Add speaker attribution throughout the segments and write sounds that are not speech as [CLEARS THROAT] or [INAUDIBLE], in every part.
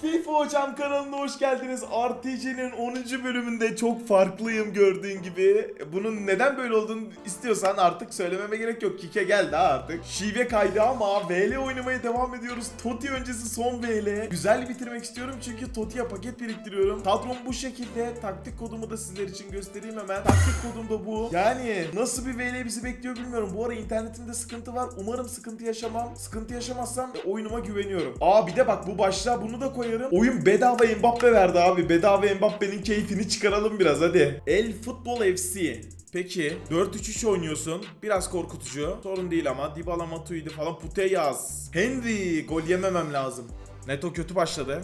Speaker 1: FIFA Hocam kanalına hoş geldiniz. RTC'nin 10. bölümünde çok farklıyım gördüğün gibi. Bunun neden böyle olduğunu istiyorsan artık söylememe gerek yok. Kike geldi ha artık. Şive kaydı ama VL oynamaya devam ediyoruz. Toti öncesi son VL. Güzel bitirmek istiyorum çünkü Toti'ye paket biriktiriyorum. Kadrom bu şekilde. Taktik kodumu da sizler için göstereyim hemen. Taktik kodum da bu. Yani nasıl bir VL bizi bekliyor bilmiyorum. Bu ara internetimde sıkıntı var. Umarım sıkıntı yaşamam. Sıkıntı yaşamazsam oyunuma güveniyorum. Aa bir de bak bu başlığa bunu da koyarım. Oyun bedava Mbappe verdi abi. Bedava Mbappe'nin keyfini çıkaralım biraz hadi. El Futbol FC. Peki 4-3-3 oynuyorsun. Biraz korkutucu. Sorun değil ama. Dybala Matuidi falan Puteyaz. Henry gol yememem lazım. Neto kötü başladı.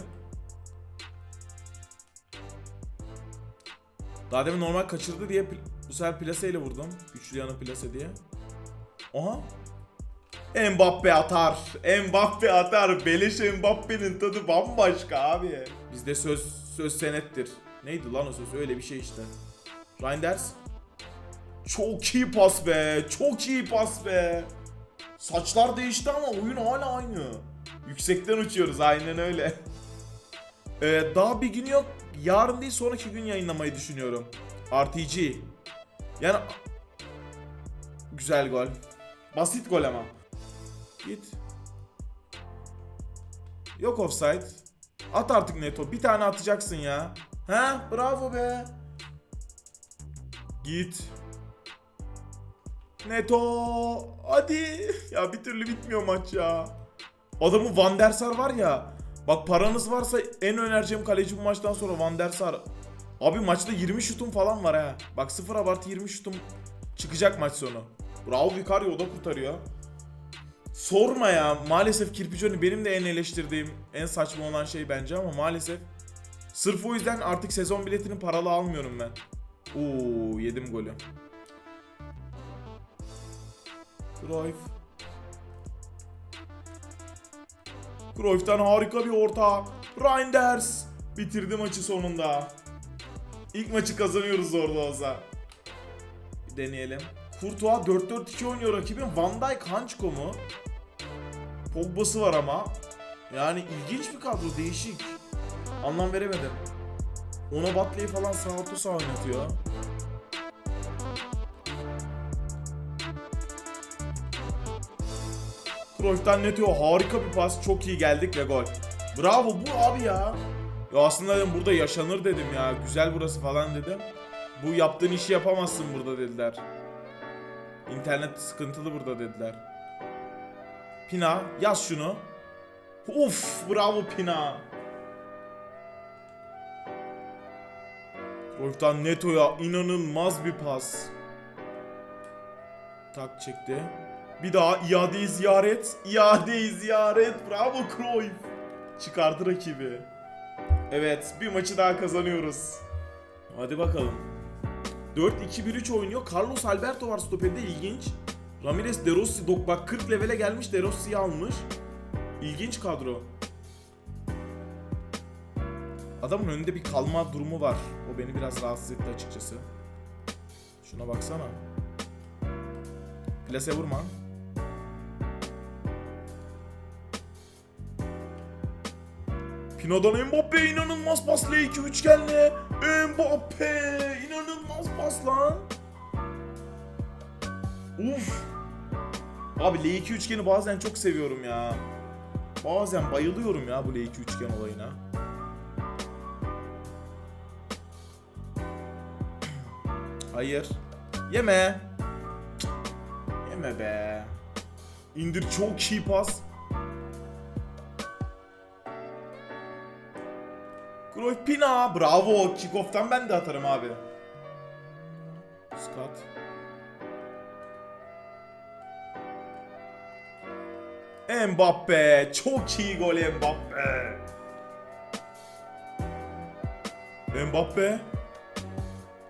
Speaker 1: Daha demin normal kaçırdı diye bu sefer plaseyle vurdum. Üçlü yana plase diye. Aha. Mbappe atar. Mbappe atar. Beleş Mbappe'nin tadı bambaşka abi. Bizde söz söz senettir. Neydi lan o söz? Öyle bir şey işte. Reinders. Çok iyi pas be. Çok iyi pas be. Saçlar değişti ama oyun hala aynı. Yüksekten uçuyoruz aynen öyle. [LAUGHS] Ee, daha bir gün yok. Yarın değil sonraki gün yayınlamayı düşünüyorum. RTG. Yani güzel gol. Basit gol ama. Git. Yok offside. At artık Neto. Bir tane atacaksın ya. Ha? Bravo be. Git. Neto. Hadi. Ya bir türlü bitmiyor maç ya. Adamı Van der Sar var ya. Bak paranız varsa en önereceğim kaleci bu maçtan sonra Van der Sar. Abi maçta 20 şutum falan var ha. Bak sıfır abartı 20 şutum çıkacak maç sonu. Bravo Vicario o da kurtarıyor. Sorma ya. Maalesef Kirpiconi benim de en eleştirdiğim, en saçma olan şey bence ama maalesef. Sırf o yüzden artık sezon biletini paralı almıyorum ben. Oo yedim golü. Cruyff. Cruyff'tan harika bir orta. Reinders bitirdi maçı sonunda. İlk maçı kazanıyoruz orada olsa. Deneyelim. Courtois 4-4-2 oynuyor rakibin. Van Dijk Hançko mu? Pogba'sı var ama. Yani ilginç bir kadro, değişik. Anlam veremedim. Ona Batley'i falan sağ orta sağ oynatıyor. Cruyff'tan netiyor. Harika bir pas. Çok iyi geldik ve gol. Bravo bu abi ya. Ya aslında dedim burada yaşanır dedim ya. Güzel burası falan dedim. Bu yaptığın işi yapamazsın burada dediler. İnternet sıkıntılı burada dediler. Pina yaz şunu. Uf bravo Pina. Cruyff'tan Neto'ya inanılmaz bir pas. Tak çekti. Bir daha iadeyi ziyaret. İadeyi ziyaret. Bravo Cruyff. Çıkardı rakibi. Evet bir maçı daha kazanıyoruz. Hadi bakalım. 4-2-1-3 oynuyor. Carlos Alberto var stoperinde ilginç. Ramirez De Rossi dok- bak 40 levele gelmiş De Rossi'yi almış. İlginç kadro. Adamın önünde bir kalma durumu var. O beni biraz rahatsız etti açıkçası. Şuna baksana. Plase vurma. Pino'dan Mbappe inanılmaz pas L2 üçgenle. Mbappe inanılmaz pas lan. Uf. Abi L2 üçgeni bazen çok seviyorum ya. Bazen bayılıyorum ya bu L2 üçgen olayına. Hayır. Yeme. Yeme be. İndir çok iyi pas. Cruyff Pina. Bravo. Kickoff'tan ben de atarım abi. Mbappe. Çok iyi gol Mbappe. Mbappe.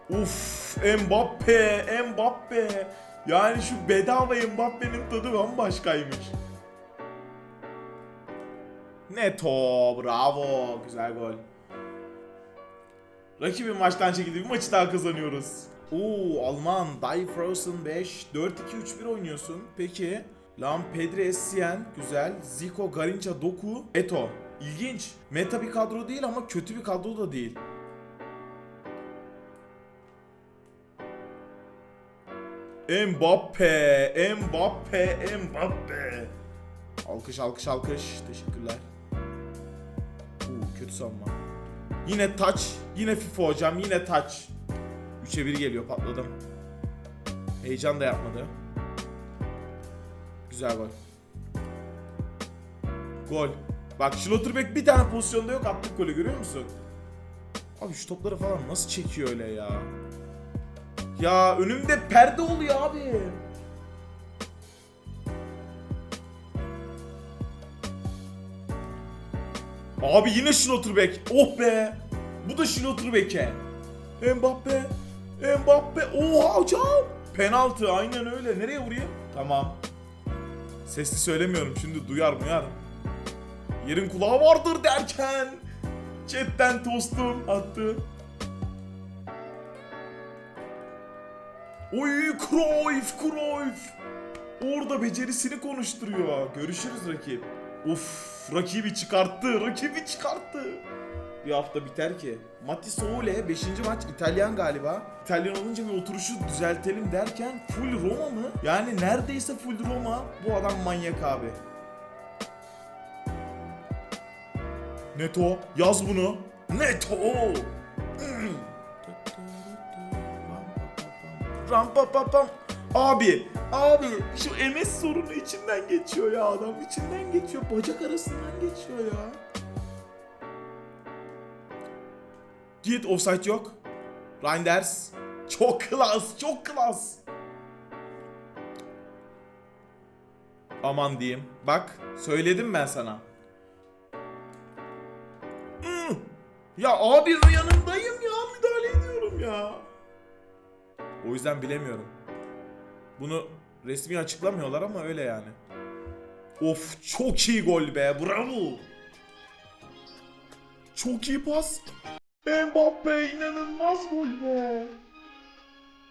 Speaker 1: Uf, Mbappe, Mbappe. Yani şu bedava Mbappe'nin tadı bambaşkaymış. Neto, bravo. Güzel gol. Rakibin maçtan çekildi. Bir maçı daha kazanıyoruz. Oo, Alman, Die Frozen 5. 4-2-3-1 oynuyorsun. Peki. Lam Pedri Essien, güzel. Zico, Garinca, Doku, Eto. İlginç. Meta bir kadro değil ama kötü bir kadro da değil. Mbappe, Mbappe, Mbappe. Alkış, alkış, alkış. Teşekkürler. Uuu kötü savunma. Yine touch, yine FIFA hocam, yine touch. 3'e 1 geliyor, patladım. Heyecan da yapmadı. Güzel gol. Gol. Bak Schlotterbeck bir tane pozisyonda yok attık golü görüyor musun? Abi şu topları falan nasıl çekiyor öyle ya? Ya önümde perde oluyor abi. Abi yine Schlotterbeck. Oh be. Bu da Schlotterbeck'e. Mbappe. Mbappe. Oha hocam. Penaltı aynen öyle. Nereye vurayım? Tamam. Sesli söylemiyorum şimdi duyar muyar. Yerin kulağı vardır derken. Chatten tostum attı. Oy Cruyff Cruyff. Orada becerisini konuşturuyor. Görüşürüz rakip. Uf rakibi çıkarttı. Rakibi çıkarttı. Bir hafta biter ki. Matti Soule 5. maç İtalyan galiba. İtalyan olunca bir oturuşu düzeltelim derken full Roma mı? Yani neredeyse full Roma. Bu adam manyak abi. Neto yaz bunu. Neto. Ram pa pa pam. Abi, abi şu MS sorunu içinden geçiyor ya adam. içinden geçiyor. Bacak arasından geçiyor ya. Git offside yok. Reinders. Çok klas, çok klas. Aman diyeyim. Bak, söyledim ben sana. Hmm. Ya abi yanındayım ya, müdahale ediyorum ya. O yüzden bilemiyorum. Bunu resmi açıklamıyorlar ama öyle yani. Of çok iyi gol be bravo. Çok iyi pas. Mbappe inanılmaz gol be.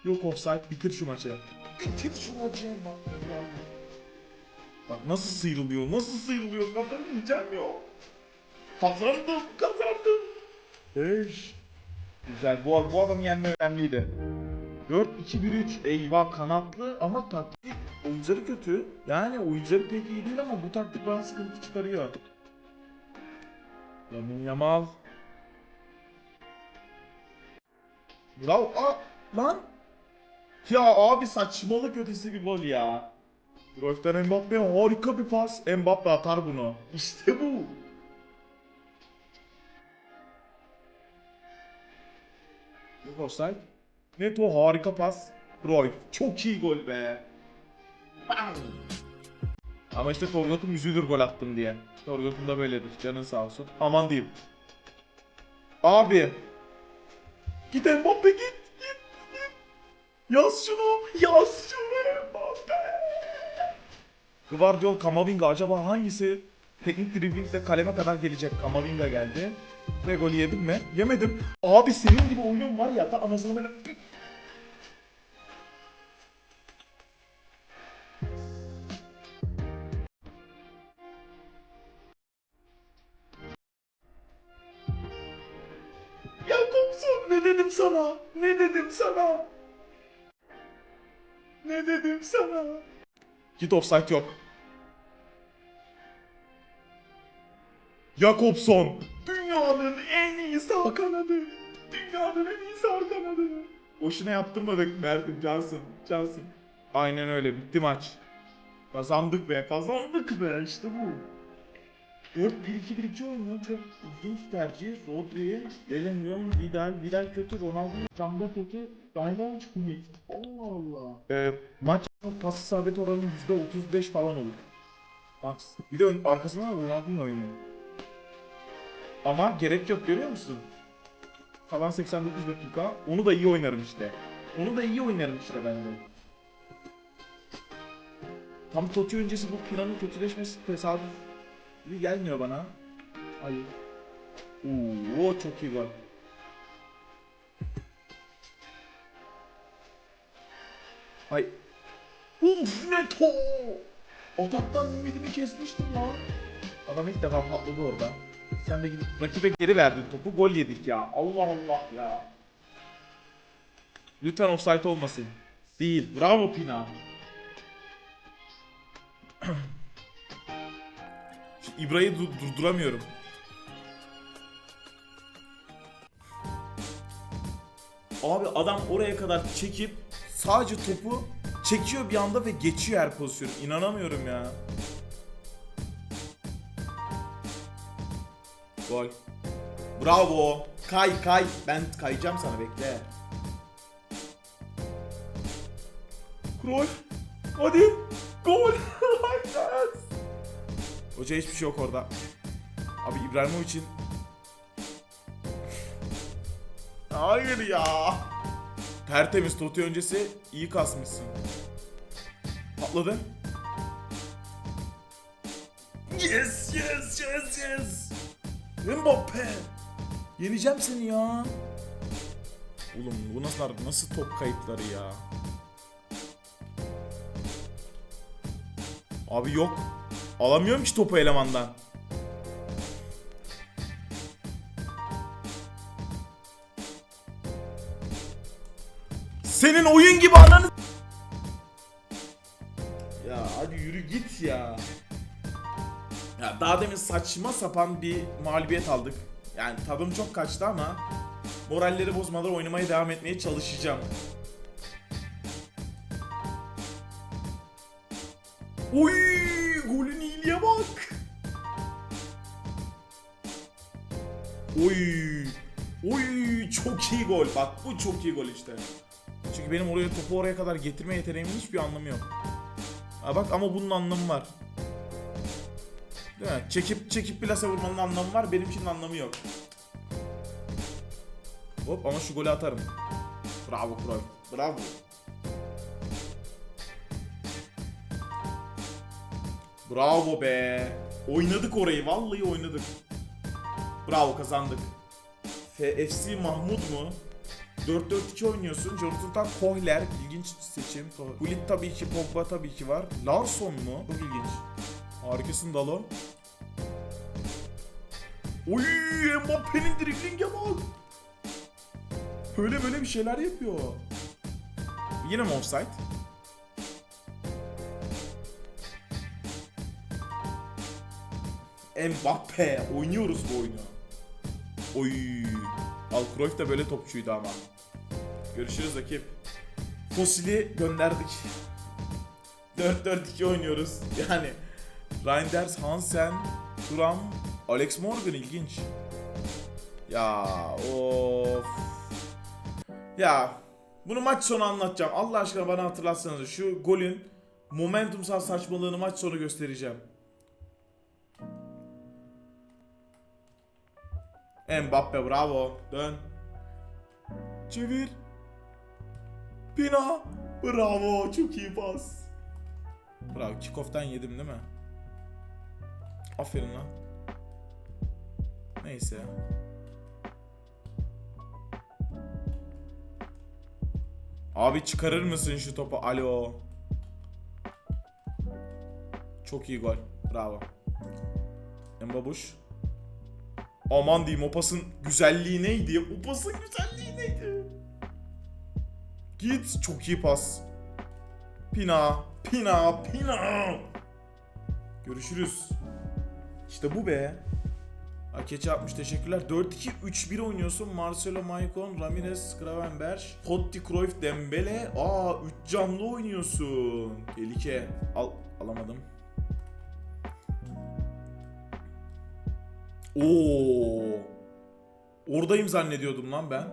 Speaker 1: Yok offside bitir şu maçı. Bitir şu maçı Mbappe. Bak nasıl sıyrılıyor nasıl sıyrılıyor kazanamayacağım ya. Kazandım kazandım. Eş. Güzel bu, bu adam yenme önemliydi. 4-2-1-3 eyvah kanatlı ama taktik oyuncuları kötü. Yani oyuncuları pek iyi değil ama bu taktik bana sıkıntı çıkarıyor. Yamin Yamal. Bravo. Aa, lan. Ya abi saçmalık ötesi bir gol ya. Cruyff'ten Mbappe'ye harika bir pas. Mbappe atar bunu. İşte bu. Yok offside. Neto harika pas. Cruyff çok iyi gol be. Ama işte Torgat'ım üzülür gol attım diye. Torgat'ım da böyledir. Canın sağ olsun. Aman diyeyim. Abi. Git Mbappe git. Git. git. Yaz şunu. Yaz şunu Mbappe. Guardiol Kamavinga acaba hangisi teknik driblingle kaleme kadar gelecek? Kamavinga geldi. Ve golü yedim mi? Yemedim. Abi senin gibi oyunun var ya da anasını böyle... sana? Ne dedim sana? Ne dedim sana? Git offside yok. Jakobson. Dünyanın en iyi sağ kanadı. Dünyanın en iyi sağ kanadı. Boşuna yaptırmadık Mert'im Cansın. Cansın. Aynen öyle bitti maç. Kazandık be kazandık be işte bu. 4-1-2-1-2 oynuyor çok ilginç tercih. Rodri, Bellingham, Vidal, Vidal kötü, Ronaldo, Camba kötü, Daylan komik. Allah Allah. Ee, maç pas isabet oranı %35 falan olur. Max. Bir de ön, arkasından Ronaldo'nun oynuyor. Ama gerek yok görüyor musun? Kalan 89 dakika. Onu da iyi oynarım işte. Onu da iyi oynarım işte ben de. Tam Totti öncesi bu planın kötüleşmesi tesadüf gibi gelmiyor bana. Hayır. Oo çok iyi gol. Ay. Uf ne to! Ataktan ümidimi kesmiştim lan. Adam ilk defa patladı orada. Sen de gidip rakibe geri verdin topu. Gol yedik ya. Allah Allah ya. Lütfen offside olmasın. Değil. Bravo Pina. İbra'yı dur- durduramıyorum. Abi adam oraya kadar çekip sadece topu çekiyor bir anda ve geçiyor her pozisyon. İnanamıyorum ya. Gol. Bravo. Kay kay. Ben kayacağım sana bekle. Cruyff. Hadi. Gol. [LAUGHS] yes. Hoca hiçbir şey yok orada. Abi İbrahimovic'in Hayır ya. Tertemiz Totti öncesi iyi kasmışsın. Patladı. Yes yes yes yes. Mbappe. Yeneceğim seni ya. Oğlum bu nasıl nasıl top kayıpları ya? Abi yok. Alamıyorum ki topu elemandan. Senin oyun gibi ananı... Ya hadi yürü git ya. Ya daha demin saçma sapan bir mağlubiyet aldık. Yani tadım çok kaçtı ama moralleri bozmadan oynamaya devam etmeye çalışacağım. Oy, Oy. Oy, çok iyi gol. Bak bu çok iyi gol işte. Çünkü benim oraya topu oraya kadar getirme yeteneğimin hiçbir anlamı yok. Ha bak ama bunun anlamı var. Değil mi? Çekip çekip plase vurmanın anlamı var. Benimkinin anlamı yok. Hop ama şu golü atarım. Bravo Cruyff. Bravo. Bravo be. Oynadık orayı. Vallahi oynadık. Bravo kazandık. FFC Mahmut mu? 4-4-2 oynuyorsun. Jonathan Kohler ilginç seçim. Gullit tabii ki, Pogba tabii ki var. Larson mu? Çok ilginç. Harikasın Dalo. Oy Mbappe'nin dribling'e bak. Böyle böyle bir şeyler yapıyor. Yine mi offside? Mbappe. Oynuyoruz bu oyunu. Oy. Al Cruyff da böyle topçuydu ama. Görüşürüz rakip. Fosili gönderdik. 4-4-2 oynuyoruz. Yani Reinders, Hansen, Thuram, Alex Morgan ilginç. Ya of. Ya bunu maç sonu anlatacağım. Allah aşkına bana hatırlatsanız şu golün momentumsal saçmalığını maç sonu göstereceğim. Mbappe bravo. Dön. Çevir. Pina. Bravo. Çok iyi pas. Bravo. Kickoff'tan yedim değil mi? Aferin lan. Neyse. Abi çıkarır mısın şu topu? Alo. Çok iyi gol. Bravo. Mbabuş. Aman diyeyim o pasın güzelliği neydi? O pasın güzelliği neydi? Git çok iyi pas. Pina, Pina, Pina. Görüşürüz. İşte bu be. Akeçe atmış teşekkürler. 4-2-3-1 oynuyorsun. Marcelo Maicon, Ramirez, Gravenberch, Totti, Cruyff, Dembele. Aa 3 camlı oynuyorsun. Tehlike. Al alamadım. Oo. Oradayım zannediyordum lan ben.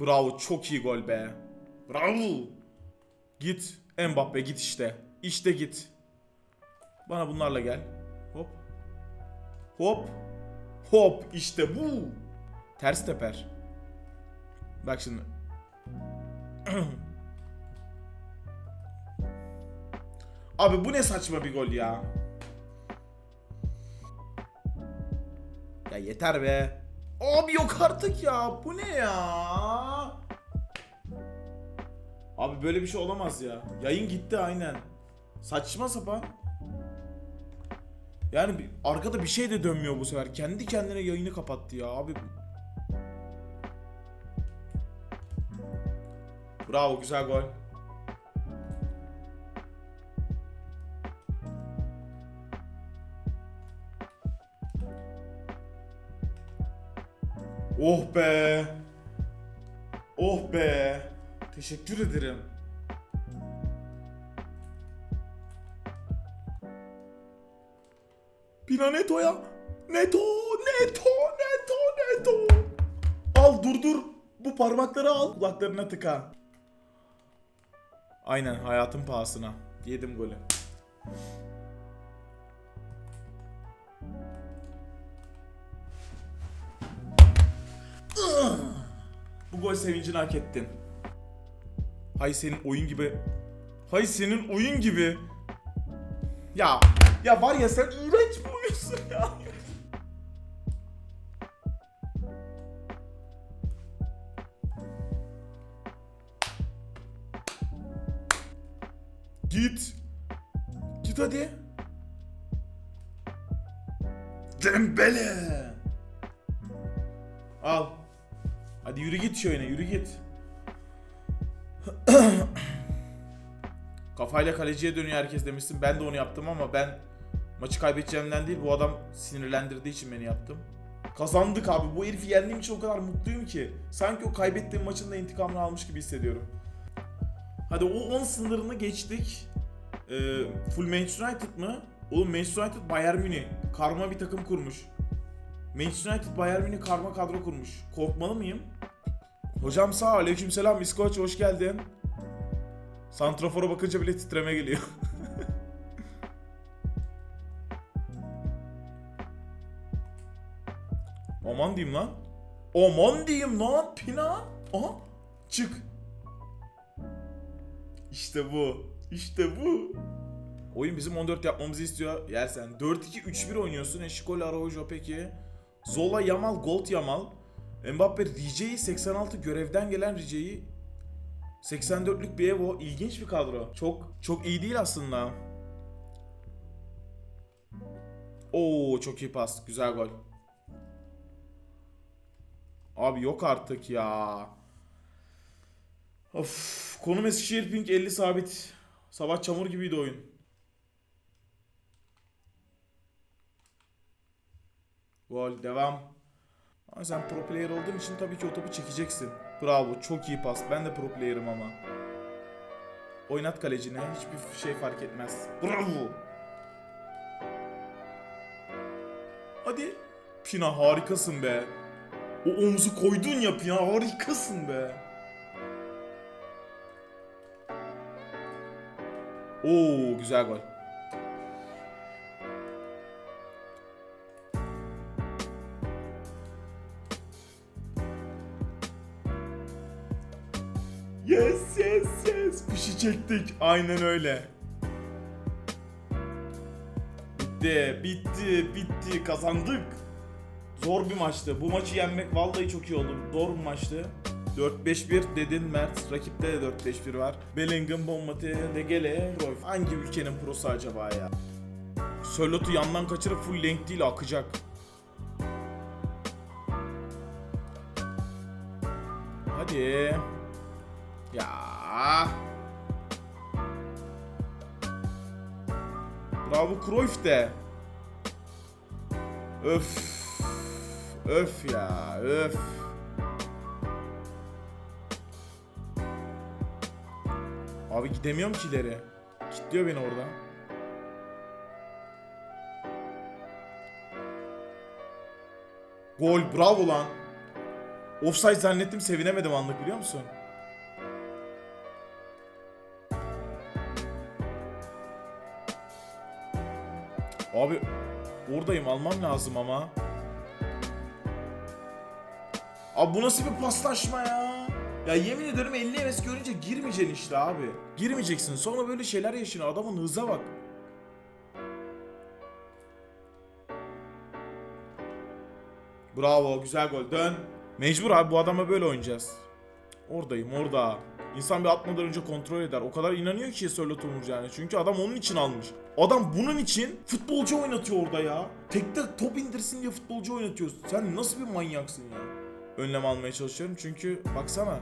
Speaker 1: Bravo çok iyi gol be. Bravo. Git Mbappe git işte. İşte git. Bana bunlarla gel. Hop. Hop. Hop işte bu. Ters teper. Bak şimdi. [CLEARS THROAT] Abi bu ne saçma bir gol ya. Ya yeter be. Abi yok artık ya. Bu ne ya? Abi böyle bir şey olamaz ya. Yayın gitti aynen. Saçma sapan. Yani arkada bir şey de dönmüyor bu sefer. Kendi kendine yayını kapattı ya abi. Bravo güzel gol. Oh be. Oh be. Teşekkür ederim. Pina Neto'ya. Neto, Neto, Neto, Neto. Al dur dur. Bu parmakları al. Kulaklarına tıka. Aynen hayatın pahasına. Yedim golü. Bu gol sevincini hak ettin. Hay senin oyun gibi. Hay senin oyun gibi. Ya ya var ya sen iğrenç bir oyunsun ya. Git. Git hadi. Dembele. Al. Hadi yürü git şöyle yürü git. [CLEARS THROAT] Kafayla kaleciye dönüyor herkes demişsin. Ben de onu yaptım ama ben maçı kaybedeceğimden değil bu adam sinirlendirdiği için beni yaptım. Kazandık abi. Bu herifi yendiğim için o kadar mutluyum ki. Sanki o kaybettiğim maçın da intikamını almış gibi hissediyorum. Hadi o 10 sınırını geçtik. Ee, full Manchester United mı? Oğlum Manchester United Bayern Münih. Karma bir takım kurmuş. Manchester United Bayern Münih karma kadro kurmuş. Korkmalı mıyım? Hocam sağ. Aleykümselam İskoç hoş geldin. Santrafor'a bakınca bile titreme geliyor. [LAUGHS] Aman diyeyim lan. Aman diyeyim lan Pina. Aha çık. İşte bu. İşte bu. Oyun bizim 14 yapmamızı istiyor. Yersen 4-2-3-1 oynuyorsun. Eşikol Araujo peki. Zola Yamal Gold Yamal. Mbappe Rice'yi 86 görevden gelen Rice'yi 84'lük bir Evo. İlginç bir kadro. Çok çok iyi değil aslında. Oo çok iyi pas. Güzel gol. Abi yok artık ya. Of. Konum Eskişehir Pink 50 sabit. Sabah çamur gibiydi oyun. Gol devam. Ama sen pro player olduğun için tabii ki o topu çekeceksin. Bravo çok iyi pas. Ben de pro player'ım ama. Oynat kalecine. Hiçbir şey fark etmez. Bravo. Hadi. Pina harikasın be. O omuzu koydun ya Pina harikasın be. Oo güzel gol. Çektik. Aynen öyle. Bitti, bitti, bitti. Kazandık. Zor bir maçtı. Bu maçı yenmek vallahi çok iyi oldu. Zor bir maçtı. 4-5-1 dedin Mert. Rakipte de 4-5-1 var. Bellingham, Bommate, Degele, Roy. Hangi ülkenin prosu acaba ya? Sörlot'u yandan kaçırıp full length değil akacak. Hadi. Ya. Bravo Cruyff de. Öf. Öf ya, öf. Abi gidemiyorum ki ileri. Kilitliyor beni orada. Gol, bravo lan. Offside zannettim sevinemedim anlık biliyor musun? Abi oradayım almam lazım ama. Abi bu nasıl bir paslaşma ya? Ya yemin ederim 50 heves görünce girmeyeceksin işte abi. Girmeyeceksin. Sonra böyle şeyler yaşanıyor. Adamın hıza bak. Bravo güzel gol. Dön. Mecbur abi bu adama böyle oynayacağız. Oradayım orada. İnsan bir atmadan önce kontrol eder. O kadar inanıyor ki Sörlot vuracağını. Çünkü adam onun için almış. Adam bunun için futbolcu oynatıyor orada ya. Tekte top indirsin diye futbolcu oynatıyor. Sen nasıl bir manyaksın ya? Önlem almaya çalışıyorum çünkü baksana.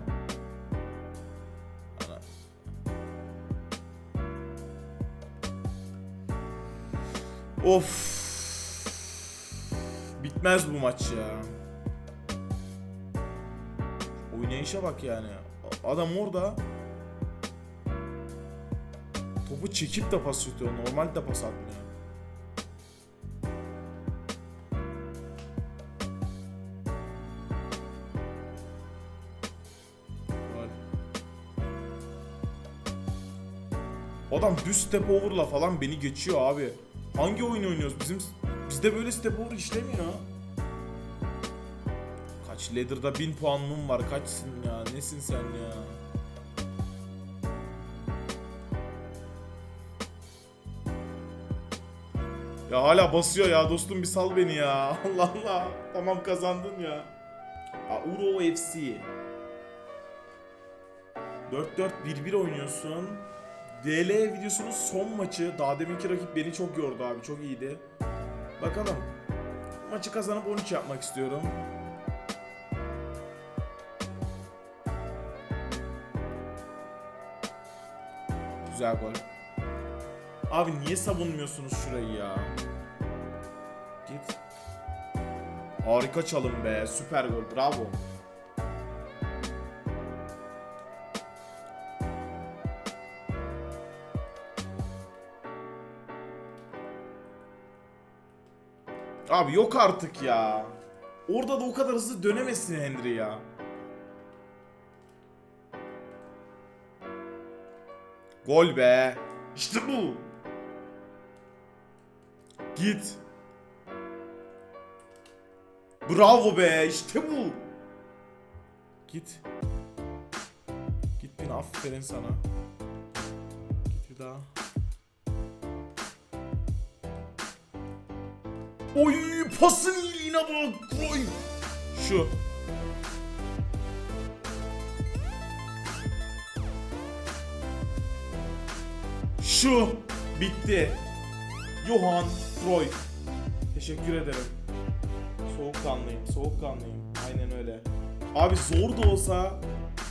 Speaker 1: Ana. Of. Bitmez bu maç ya. Oynayışa bak yani. Adam orada topu çekip de pas atıyor. Normal de pas atmıyor. Adam düz step over'la falan beni geçiyor abi. Hangi oyun oynuyoruz? Bizim bizde böyle step over işlemiyor. Kaç ladder'da 1000 puanım var. Kaçsın ya? Nesin sen ya? Ya hala basıyor ya dostum bir sal beni ya. [LAUGHS] Allah Allah. Tamam kazandın ya. Auro FC. 4-4-1-1 oynuyorsun. DL videosunun son maçı. Daha deminki rakip beni çok yordu abi. Çok iyiydi. Bakalım. Maçı kazanıp 13 yapmak istiyorum. Güzel gol. Abi niye savunmuyorsunuz şurayı ya? Git. Harika çalım be. Süper gol. Bravo. Abi yok artık ya. Orada da o kadar hızlı dönemezsin Henry ya. Gol be. İşte bu. Git. Bravo be. İşte bu. Git. Git bin aferin sana. Git bir daha. Oy pasın iyiliğine bak. Oy. Şu. Şu bitti. Johan Cruyff. Teşekkür ederim. Soğukkanlıyım, soğukkanlıyım. Aynen öyle. Abi zor da olsa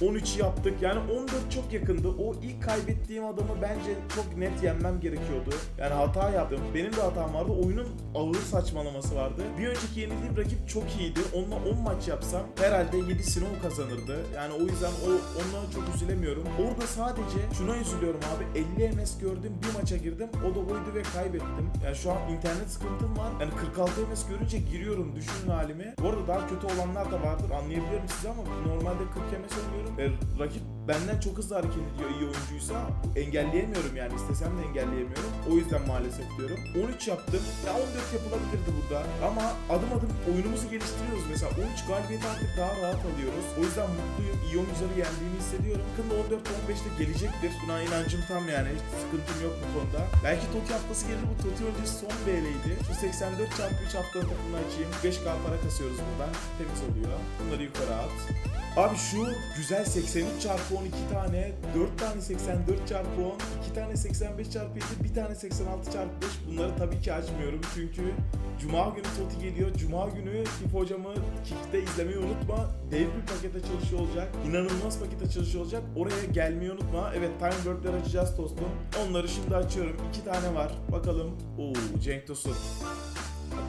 Speaker 1: 13 yaptık. Yani 14 çok yakındı. O ilk kaybettiğim adamı bence çok net yenmem gerekiyordu. Yani hata yaptım. Benim de hatam vardı. Oyunun ağır saçmalaması vardı. Bir önceki yenildiğim rakip çok iyiydi. Onunla 10 maç yapsam herhalde 7'sini o kazanırdı. Yani o yüzden o ondan çok üzülemiyorum. Orada sadece şuna üzülüyorum abi. 50 MS gördüm. Bir maça girdim. O da oydu ve kaybettim. Yani şu an internet sıkıntım var. Yani 46 MS görünce giriyorum. Düşünün halimi. Bu arada daha kötü olanlar da vardır. Anlayabiliyorum sizi ama normalde 40 MS oynuyorum. E, rakip benden çok hızlı hareket ediyor iyi oyuncuysa engelleyemiyorum yani istesem de engelleyemiyorum. O yüzden maalesef diyorum. 13 yaptım. Ya 14 yapılabilirdi burada. Ama adım adım oyunumuzu geliştiriyoruz. Mesela 13 galibiyet artık daha rahat alıyoruz. O yüzden mutluyum. İyi oyuncuları yendiğimi hissediyorum. Yakında 14-15'te gelecektir. Buna inancım tam yani. Hiç sıkıntım yok bu konuda. Belki Toti haftası gelir. Bu Toti öncesi son BL'ydi. Şu 84 çarpı 3 haftanın takımını açayım. 5k para kasıyoruz buradan. Temiz oluyor. Bunları yukarı at. Abi şu güzel 83 çarpı 12 tane, 4 tane 84 çarpı 10, 2 tane 85 çarpı 7, bir tane 86 çarpı 5. Bunları tabii ki açmıyorum çünkü Cuma günü Toti geliyor. Cuma günü Tip hocamı Kick'te izlemeyi unutma. Dev bir paket açılışı olacak. İnanılmaz paket açılışı olacak. Oraya gelmeyi unutma. Evet Time World'ler açacağız dostum. Onları şimdi açıyorum. 2 tane var. Bakalım. Oo Cenk Tosun.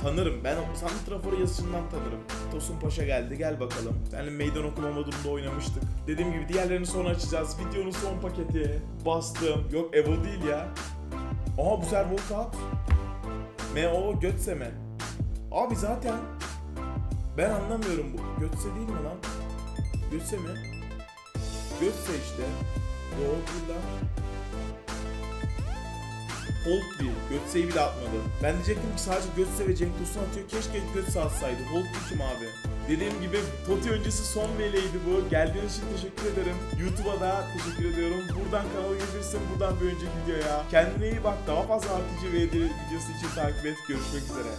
Speaker 1: Tanırım. Ben Santrafor yazısından tanırım. Tosun Paşa geldi. Gel bakalım. Yani meydan okuma modunda oynamıştık. Dediğim gibi diğerlerini sonra açacağız. Videonun son paketi. Bastım. Yok Evo değil ya. Aha bu sefer Volkout. M.O. Götze mi? Abi zaten ben anlamıyorum bu. Götze değil mi lan? Götze mi? Götze işte. Yo değil lan. Holt değil. Götze'yi bile atmadı. Ben diyecektim ki sadece Götze ve Cenk Tosun atıyor. Keşke Götze atsaydı. Holt kim abi? Dediğim gibi Toti öncesi son meleğiydi bu. Geldiğiniz için teşekkür ederim. YouTube'a da teşekkür ediyorum. Buradan kanala gelirsin. Buradan bir önceki videoya. Kendine iyi bak. Daha fazla artıcı ve videosu için takip et. Görüşmek üzere.